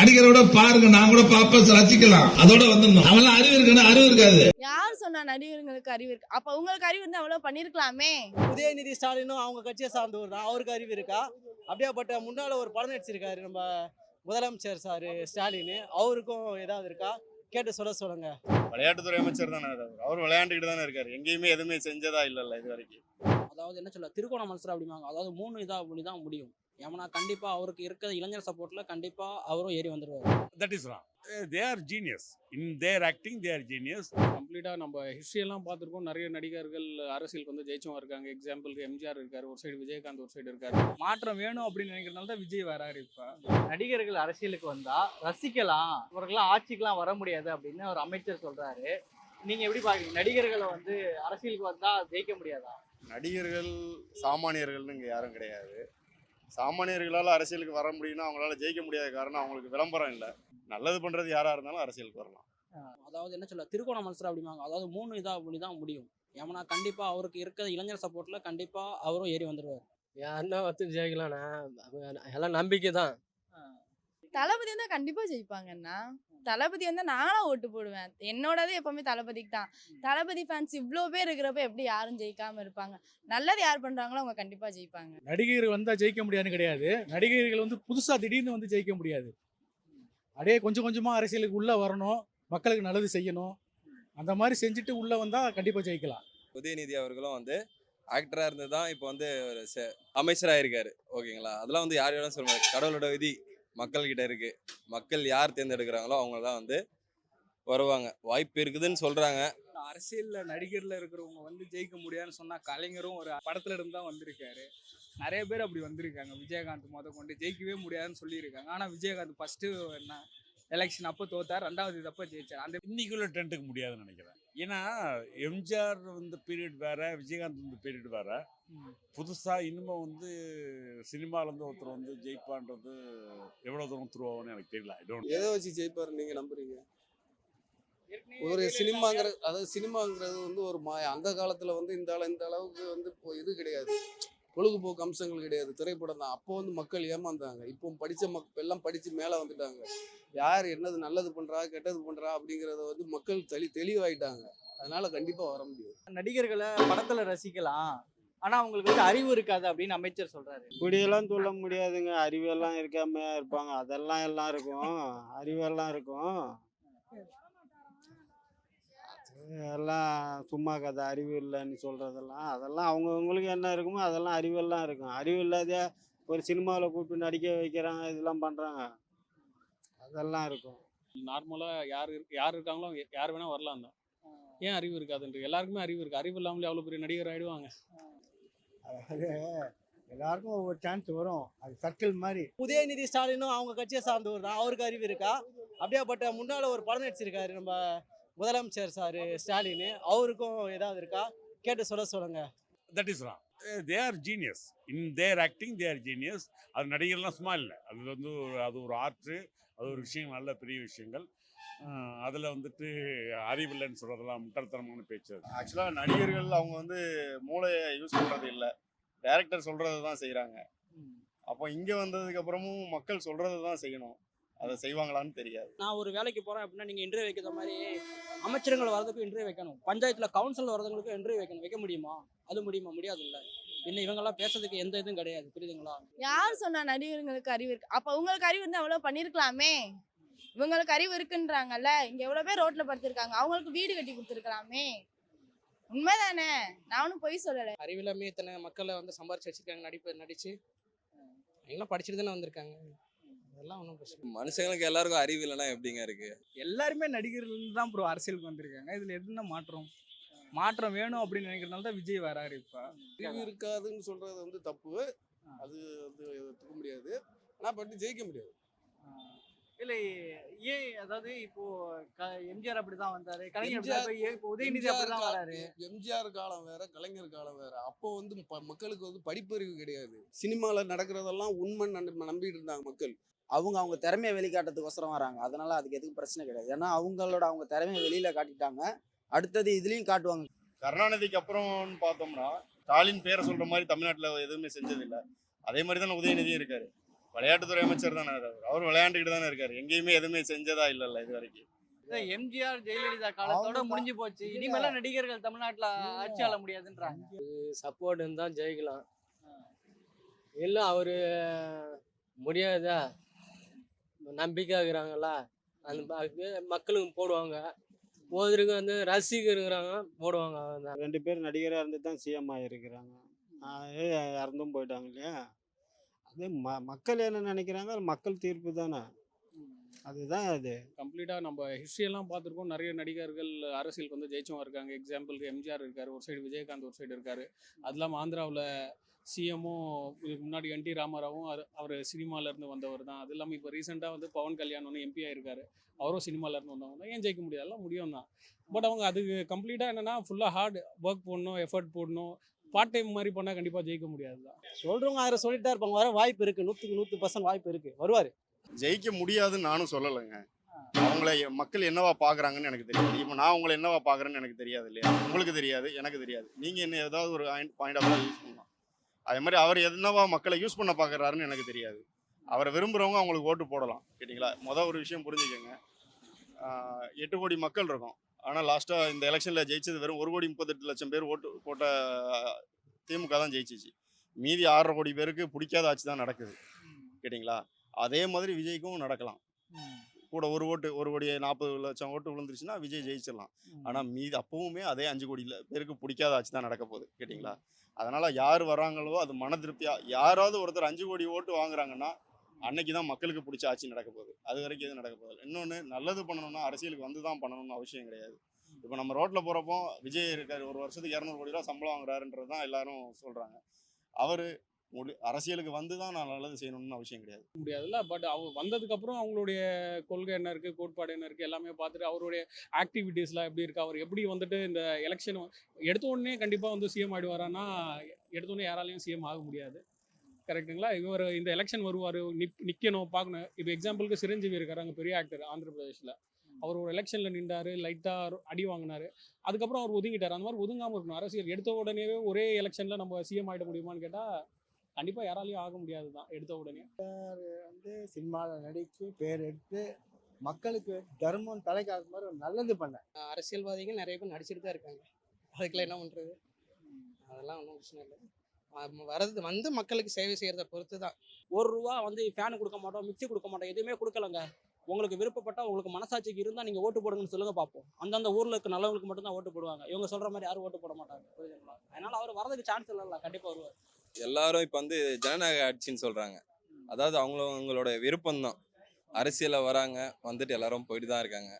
நடிகரோட பாருங்க நான் கூட பாப்ப ரசிக்கலாம். அதோட வந்துடணும். அவன்லாம் அறிவு இருக்குன்னா அறிவு இருக்காது. யார் சொன்னா நடிகர்களுக்கு அறிவு இருக்கு? அப்ப உங்களுக்கு அறிவு இருந்தா அவ்வளவு பண்ணிருக்கலாமே? உதயநிதி ஸ்டாலினும் அவங்க கட்சியை சார்ந்தவர் தான் அவருக்கு அறிவு இருக்கா? அப்படியாப்பட்ட முன்னால ஒரு படம் நடிச்சிருக்காரு நம்ம முதலமைச்சர் சார் ஸ்டாலின். அவருக்கும் ஏதாவது இருக்கா? கேட்டு சொல்ல சொல்லுங்க. விளையாட்டுத்துறை அமைச்சர் தானே அவர். விளையாண்டுக்கிட்டு தானே இருக்காரு. எங்கேயுமே எதுவுமே செஞ்சதா இல்லைல்ல இது வரைக்கும். அதாவது என்ன சொல்ல? திருக்கோணம் மனசு அப்படிம்பாங்க. அதாவது மூணு இதா அப்படி தான் முடியும். ஏன்னா கண்டிப்பா அவருக்கு இருக்கிற இளைஞர் சப்போர்ட்ல கண்டிப்பா அவரும் ஏறி வந்துருவாரு. That is wrong. Uh, They are genius. In their acting, they are genius. கம்ப்ளீட்டாக நம்ம history எல்லாம் பார்த்துருக்கோம். நிறைய நடிகர்கள் அரசியலுக்கு வந்து ஜெயிச்சும் இருக்காங்க. எக்ஸாம்பிளுக்கு எம்ஜிஆர் இருக்காரு ஒரு சைடு விஜயகாந்த் ஒரு சைடு இருக்காரு. மாற்றம் வேணும் அப்படின்னு நினைக்கிறதுனால தான் விஜய் வராரு இப்போ. நடிகர்கள் அரசியலுக்கு வந்தா ரசிக்கலாம். இவர்கள்லாம் ஆட்சிக்கெல்லாம் வர முடியாது அப்படின்னு ஒரு அமைச்சர் சொல்றாரு. நீங்க எப்படி பாக்குறீங்க? நடிகர்களை வந்து அரசியலுக்கு வந்தா ஜெயிக்க முடியாதா? நடிகர்கள் சாமானியர்கள்னு இங்கே யாரும் கிடையாது. சாமானியர்களால் அரசியலுக்கு வர முடியும்னா அவங்களால ஜெயிக்க முடியாத காரணம் அவங்களுக்கு விளம்பரம் இல்லை. நல்லது பண்ணுறது யாராக இருந்தாலும் அரசியலுக்கு வரலாம். அதாவது என்ன சொல்ல திருக்கோணம் மனசு அப்படிம்பாங்க. அதாவது மூணு இதா அப்படி தான் முடியும். ஏன்னா கண்டிப்பா அவருக்கு இருக்கிற இளைஞர் சப்போர்ட்ல கண்டிப்பா அவரும் ஏறி வந்துருவாரு. யாருன்னா வந்து ஜெயிக்கலாம்ண்ணா? எல்லாம் நம்பிக்கை தான் தளபதி வந்தா கண்டிப்பா ஜெயிப்பாங்கண்ணா தளபதி வந்தா நானும் ஓட்டு போடுவேன். என்னோடது எப்பவுமே தளபதிக்கு தான். தளபதி ஃபேன்ஸ் இவ்ளோ பேர் இருக்கிறப்ப எப்படி யாரும் ஜெயிக்காம இருப்பாங்க? நல்லது யார் பண்றாங்களோ அவங்க கண்டிப்பா ஜெயிப்பாங்க. நடிகர் வந்தால் ஜெயிக்க முடியாதுன்னு கிடையாது. நடிகர்கள் வந்து புதுசாக திடீர்னு வந்து ஜெயிக்க முடியாது. அப்படியே கொஞ்சம் கொஞ்சமாக அரசியலுக்கு உள்ளே வரணும். மக்களுக்கு நல்லது செய்யணும். அந்த மாதிரி செஞ்சுட்டு உள்ளே வந்தால் கண்டிப்பாக ஜெயிக்கலாம். உதயநிதி அவர்களும் வந்து ஆக்டராக இருந்து தான் இப்போ வந்து ஒரு அமைச்சராக இருக்காரு ஓகேங்களா? அதெல்லாம் வந்து யார் யாரும் சொல்ல முடியாது கடவுளோட விதி. மக்கள்கிட்ட இருக்கு. மக்கள் யார் தேர்ந்தெடுக்கிறாங்களோ அவங்க தான் வந்து வருவாங்க. வாய்ப்பு இருக்குதுன்னு சொல்றாங்க. அரசியல்ல நடிகர்ல இருக்கிறவங்க வந்து ஜெயிக்க முடியாதுன்னு சொன்னா கலைஞரும் ஒரு படத்துல இருந்து தான் வந்திருக்காரு. நிறைய பேர் அப்படி வந்திருக்காங்க. விஜயகாந்த் முத கொண்டு ஜெயிக்கவே முடியாதுன்னு சொல்லியிருக்காங்க. ஆனா விஜயகாந்த் ஃபர்ஸ்ட் என்ன? எலெக்ஷன் அப்போ தோத்தார் ரெண்டாவது தப்ப ஜெயிச்சார். அந்த இன்னைக்குள்ள ட்ரெண்டுக்கு முடியாதுன்னு நினைக்கிறேன். ஏன்னா எம்ஜிஆர் வந்து பீரியட் வேற விஜயகாந்த் வந்து பீரியட் வேற. புதுசா இனிமே வந்து சினிமால இருந்து ஒருத்தர் வந்து ஜெயிப்பான்றது எவ்வளவு தூரம் துருவான்னு எனக்கு தெரியல. எதை வச்சு ஜெயிப்பாரு நீங்க நம்புறீங்க? ஒரு சினிமாங்கிற அதாவது சினிமாங்கிறது வந்து ஒரு மாய. அந்த காலத்துல வந்து இந்த இந்த அளவுக்கு வந்து இப்போ இது கிடையாது. பொழுதுபோக்கு அம்சங்கள் கிடையாது. திரைப்படம் தான். அப்போ வந்து மக்கள் ஏமாந்தாங்க. இப்போ படிச்ச மக் எல்லாம் படிச்சு மேல வந்துட்டாங்க. யார் என்னது நல்லது பண்றா கெட்டது பண்றா அப்படிங்கறத வந்து மக்கள் தெளி தெளிவாயிட்டாங்க. அதனால கண்டிப்பா வர முடியும் நடிகர்களை படத்துல ரசிக்கலாம். ஆனா அவங்களுக்கு வந்து அறிவு இருக்காது அப்படின்னு அமைச்சர் சொல்றாரு. இப்படியெல்லாம் சொல்ல முடியாதுங்க. அறிவெல்லாம் இருக்காம இருப்பாங்க. அதெல்லாம் எல்லாம் இருக்கும். அறிவெல்லாம் இருக்கும். எல்லாம் சும்மா கதை அறிவு இல்லைன்னு சொல்றதெல்லாம் அதெல்லாம் அவங்கவுங்களுக்கு என்ன இருக்குமோ அதெல்லாம் அறிவெல்லாம் இருக்கும். அறிவு இல்லாத ஒரு சினிமாவில் கூப்பிட்டு நடிக்க வைக்கிறாங்க இதெல்லாம் பண்றாங்க. அதெல்லாம் இருக்கும். நார்மலா யார் இருக்கு- யார் இருக்காங்களோ யார் வேணா வரலாம் தான் ஏன் அறிவு இருக்காதுன்ற எல்லாருக்குமே அறிவு இருக்கு. அறிவு இல்லாமலே அவ்வளவு பெரிய நடிகர் ஆயிடுவாங்க. அது எல்லாருக்கும் ஒவ்வொரு சான்ஸ் வரும். அது சர்க்கிள் மாதிரி. உதயநிதி ஸ்டாலினும் அவங்க கட்சியை சார்ந்தவர் தான் அவருக்கு அறிவு இருக்கா? அப்படியாப்பட்ட முன்னால ஒரு படம் நடிச்சிருக்காரு நம்ம முதலமைச்சர் சார் ஸ்டாலின் அவருக்கும் ஏதாவது இருக்கா? கேட்டு சொல்ல சொல்லுங்க. That is wrong. Uh, They are genius. In their acting, they are genius. அது நடிகர்லாம் சும்மா இல்லை. அது வந்து ஒரு- அது ஒரு ஆர்ட்டு அது ஒரு விஷயம் நல்ல பெரிய விஷயங்கள். அதில் வந்துட்டு அறிவில்லைன்னு சொல்கிறதெல்லாம் முட்டாள்தனமான பேச்சு அது. ஆக்சுவலாக நடிகர்கள் அவங்க வந்து மூளையை யூஸ் பண்ணுறது இல்லை. டேரக்டர் சொல்கிறது தான் செய்கிறாங்க அப்போ இங்கே வந்ததுக்கு அப்புறமும் மக்கள் சொல்கிறது தான் செய்யணும். அதை செய்வாங்களான்னு தெரியாது. நான் ஒரு வேலைக்கு போறேன் அப்படின்னா நீங்க இன்டர்வியூ வைக்கிற மாதிரி அமைச்சர்கள் வரதுக்கு இன்டர்வியூ வைக்கணும். பஞ்சாயத்துல கவுன்சில் வரதுங்களுக்கு இன்டர்வியூ வைக்கணும். வைக்க முடியுமா? அது முடியுமா? முடியாது இல்ல. இன்னும் இவங்கெல்லாம் பேசுறதுக்கு எந்த இதுவும் கிடையாது. புரியுதுங்களா? யார் சொன்னா நடிகர்களுக்கு அறிவு இருக்கு? அப்ப உங்களுக்கு அறிவு இருந்தா அவ்வளவு பண்ணிருக்கலாமே? இவங்களுக்கு அறிவு இருக்குன்றாங்கல்ல. இங்க எவ்வளவு பேர் ரோட்ல படுத்திருக்காங்க. அவங்களுக்கு வீடு கட்டி கொடுத்துருக்கலாமே? உண்மைதானே? நானும் பொய் சொல்லல. அறிவில்லாமே இத்தனை மக்களை வந்து சம்பாரிச்சு வச்சிருக்காங்க. நடிப்பு நடிச்சு. எல்லாம் படிச்சுட்டு தானே வந்திருக்காங்க. அதெல்லாம் ஒன்றும் பிரச்சனை. மனுஷங்களுக்கு எல்லாருக்கும் அறிவு இல்லைன்னா எப்படிங்க இருக்கு? எல்லாருமே நடிகர்கள் தான் ப்ரோ அரசியலுக்கு வந்திருக்காங்க. இதுல என்ன மாற்றம்? மாற்றம் வேணும் அப்படின்னு நினைக்கிறதுனால தான் விஜய் வராரு இப்போ. அறிவு இருக்காதுன்னு சொல்றது வந்து தப்பு. அது வந்து ஒத்துக்க முடியாது. ஆனா பட்டு ஜெயிக்க முடியாது. இல்ல ஏன் அதாவது இப்போ க- எம்ஜிஆர் அப்படிதான் வந்தாரு. கலைஞர் இப்ப உதயநிதி அப்படிதான் வராரு. எம்ஜிஆர் காலம் வேற கலைஞர் காலம் வேற. அப்போ வந்து மக்களுக்கு வந்து படிப்பறிவு கிடையாது. சினிமால நடக்கிறதெல்லாம் உண்மை நம்பி- நம்பிட்டு இருந்தாங்க மக்கள். அவங்க அவங்க திறமையை வெளிக்காட்டுறதுக்கோசரம் வராங்க. அதனால அதுக்கு எதுவும் பிரச்சனை கிடையாது. ஏன்னா அவங்களோட அவங்க திறமையை வெளியில காட்டிட்டாங்க. அடுத்தது இதுலயும் காட்டுவாங்க. கருணாநிதிக்கு அப்புறம்னு பார்த்தோம்னா ஸ்டாலின் பேரை சொல்கிற மாதிரி தமிழ்நாட்டில் எதுவுமே செஞ்சதில்லை. அதே மாதிரி தானே உதயநிதியும் இருக்காரு. விளையாட்டுத்துறை அமைச்சர் தானே அவர். அவர் விளையாண்டுக்கிட்டு தானே இருக்காரு. எங்கேயுமே எதுவுமே செஞ்சதா இல்லைல்ல இது வரைக்கும். எம்ஜிஆர் ஜெயலலிதா காலத்தோட முடிஞ்சு போச்சு. இனிமேலாம் நடிகர்கள் தமிழ்நாட்டுல ஆட்சி ஆள முடியாதுன்றாங்க. சப்போர்ட் இருந்தால் ஜெயிக்கலாம். இல்லை அவர் முடியாதா? நம்பிக்கை இருக்கிறாங்களா அந்த மக்களுக்கு போடுவாங்க. ஒருத்தருக்கு வந்து ரசிகர் இருக்கிறாங்க போடுவாங்க ரெண்டு பேர் நடிகராக இருந்து தான் சிஎம் ஆகிருக்கிறாங்க இறந்தும் போயிட்டாங்க இல்லையா? அது ம மக்கள் என்ன நினைக்கிறாங்க? மக்கள் தீர்ப்பு தானே. அதுதான் அது. கம்ப்ளீட்டாக நம்ம எல்லாம் பார்த்துருக்கோம். நிறைய நடிகர்கள் அரசியலுக்கு வந்து ஜெயிச்சவங்க இருக்காங்க. எக்ஸாம்பிளுக்கு எம்ஜிஆர் இருக்காரு ஒரு சைடு விஜயகாந்த் ஒரு சைடு இருக்காரு. அது இல்லாமல் ஆந்திராவில் சிஎம்மும் இதுக்கு முன்னாடி என் டி ராமாராவும் அவர் சினிமாலேருந்து வந்தவர் தான். அது இல்லாமல் இப்போ ரீசெண்டாக வந்து பவன் கல்யாண் ஒன்று எம்பி ஆயிருக்காரு. அவரும் சினிமாலேருந்து வந்தவங்க தான். ஏன் ஜெயிக்க முடியாது? எல்லாம் முடியும் தான். பட் அவங்க அதுக்கு கம்ப்ளீட்டாக என்னன்னா ஃபுல்லாக ஹார்ட் ஒர்க் போடணும் எஃபர்ட் போடணும். பார்ட் டைம் மாதிரி பண்ணால் கண்டிப்பாக ஜெயிக்க முடியாது தான். சொல்றவங்க ஆயிரம் சொல்லிட்டு இருப்பாங்க. வர வாய்ப்பு இருக்கு. நூற்றுக்கு நூற்று பர்சன்ட் வாய்ப்பு இருக்கு. வருவார். ஜெயிக்க முடியாதுன்னு நானும் சொல்லலைங்க. அவங்கள மக்கள் என்னவா பார்க்குறாங்கன்னு எனக்கு தெரியாது. இப்போ நான் உங்களை என்னவா பார்க்குறேன்னு எனக்கு தெரியாது இல்லையா? உங்களுக்கு தெரியாது எனக்கு தெரியாது. நீங்கள் என்ன ஏதாவது ஒரு பாயிண்ட் ஆஃப் யூஸ் பண்ணலாம். அதே மாதிரி அவர் என்னவா மக்களை யூஸ் பண்ண பார்க்குறாருன்னு எனக்கு தெரியாது. அவரை விரும்புகிறவங்க அவங்களுக்கு ஓட்டு போடலாம் கேட்டிங்களா? மொதல் ஒரு விஷயம் புரிஞ்சுக்கோங்க. எட்டு கோடி மக்கள் இருக்கும். ஆனால் லாஸ்ட்டாக இந்த எலெக்ஷனில் ஜெயிச்சது வெறும் ஒரு கோடி முப்பத்தெட்டு லட்சம் பேர் ஓட்டு போட்ட திமுக தான் ஜெயிச்சிச்சு. மீதி ஆறரை கோடி பேருக்கு பிடிக்காத ஆட்சி தான் நடக்குது. கேட்டிங்களா? அதே மாதிரி விஜய்க்கும் நடக்கலாம். கூட ஒரு ஓட்டு ஒரு கோடி நாற்பது லட்சம் ஓட்டு விழுந்துருச்சுன்னா விஜய் ஜெயிச்சிடலாம். ஆனால் மீதி அப்பவுமே அதே அஞ்சு கோடி ல- பேருக்கு பிடிக்காத ஆட்சி தான் நடக்க போகுது கேட்டிங்களா? அதனால யார் வராங்களோ அது மன திருப்தியா யாராவது ஒருத்தர் அஞ்சு கோடி ஓட்டு வாங்குறாங்கன்னா அன்னைக்கு தான் மக்களுக்கு பிடிச்ச ஆட்சி நடக்க போகுது. அது வரைக்கும் எதுவும் நடக்க போகுது. இன்னொன்று நல்லது பண்ணணும்னா அரசியலுக்கு வந்து தான் பண்ணணும்னு அவசியம் கிடையாது. இப்போ நம்ம ரோட்டில் போகிறப்போ விஜய் இருக்கார் ஒரு வருஷத்துக்கு இரநூறு கோடி ரூபா சம்பளம் வாங்குறாருன்றது தான் எல்லாரும் சொல்கிறாங்க அவர் முடி அரசியலுக்கு வந்து தான் நான் நல்லது செய்யணும்னு அவசியம் கிடையாது. முடியாதுல்ல பட் அவங்க வந்ததுக்கப்புறம் அவங்களுடைய கொள்கை என்ன இருக்குது கோட்பாடு என்ன இருக்குது எல்லாமே பார்த்துட்டு அவருடைய ஆக்டிவிட்டீஸ்லாம் எப்படி இருக்குது அவர் எப்படி வந்துட்டு இந்த எலெக்ஷன் எடுத்த உடனே கண்டிப்பாக வந்து சிஎம் ஆயிடுவாரான்னா எடுத்த உடனே யாராலையும் சிஎம் ஆக முடியாது. கரெக்ட்டுங்களா இவர் இந்த எலெக்ஷன் வருவார் நிக் நிற்கணும் பார்க்கணும். இப்போ எக்ஸாம்பிளுக்கு சிரஞ்சீவி இருக்காரு பெரிய ஆக்டர் ஆந்திர பிரதேஷில். அவர் ஒரு எலெக்ஷனில் நின்றாரு லைட்டாக அடி வாங்கினாரு. அதுக்கப்புறம் அவர் ஒதுங்கிட்டார். அந்த மாதிரி ஒதுங்காமல் இருக்கணும். அரசியல் எடுத்த உடனேவே ஒரே எலெக்ஷனில் நம்ம சிஎம் ஆகிட முடியுமான்னு கேட்டால் கண்டிப்பாக யாராலையும் ஆக முடியாது தான் எடுத்த உடனே. வந்து சினிமாவில் நடித்து பேர் எடுத்து மக்களுக்கு தர்மம் தலைக்காத மாதிரி ஒரு நல்லது பண்ண. அரசியல்வாதிகள் நிறைய பேர் நடிச்சிட்டு தான் இருக்காங்க. அதுக்கெல்லாம் என்ன பண்ணுறது அதெல்லாம் ஒன்றும் பிரச்சனை இல்லை. வரது வந்து மக்களுக்கு சேவை செய்யறத பொறுத்து தான் ஒரு ரூபா வந்து ஃபேனு கொடுக்க மாட்டோம் மிக்ஸி கொடுக்க மாட்டோம் எதுவுமே கொடுக்கலங்க. உங்களுக்கு விருப்பப்பட்டா உங்களுக்கு மனசாட்சிக்கு இருந்தால் நீங்கள் ஓட்டு போடுங்கன்னு சொல்லுங்க பார்ப்போம் அந்தந்த ஊரில் இருக்க நல்லவங்களுக்கு மட்டும்தான் ஓட்டு போடுவாங்க. இவங்க சொல்கிற மாதிரி யாரும் ஓட்டு போட மாட்டாங்க. புரியுதுங்களா? அதனால அவர் வரதுக்கு சான்ஸ் இல்லைல்ல கண்டிப்பாக வருவார். எல்லாரும் இப்போ வந்து ஜனநாயக ஆட்சின்னு சொல்கிறாங்க அதாவது அவங்களும் அவங்களோட விருப்பம்தான். அரசியலில் வராங்க வந்துட்டு எல்லாரும் போயிட்டு தான் இருக்காங்க.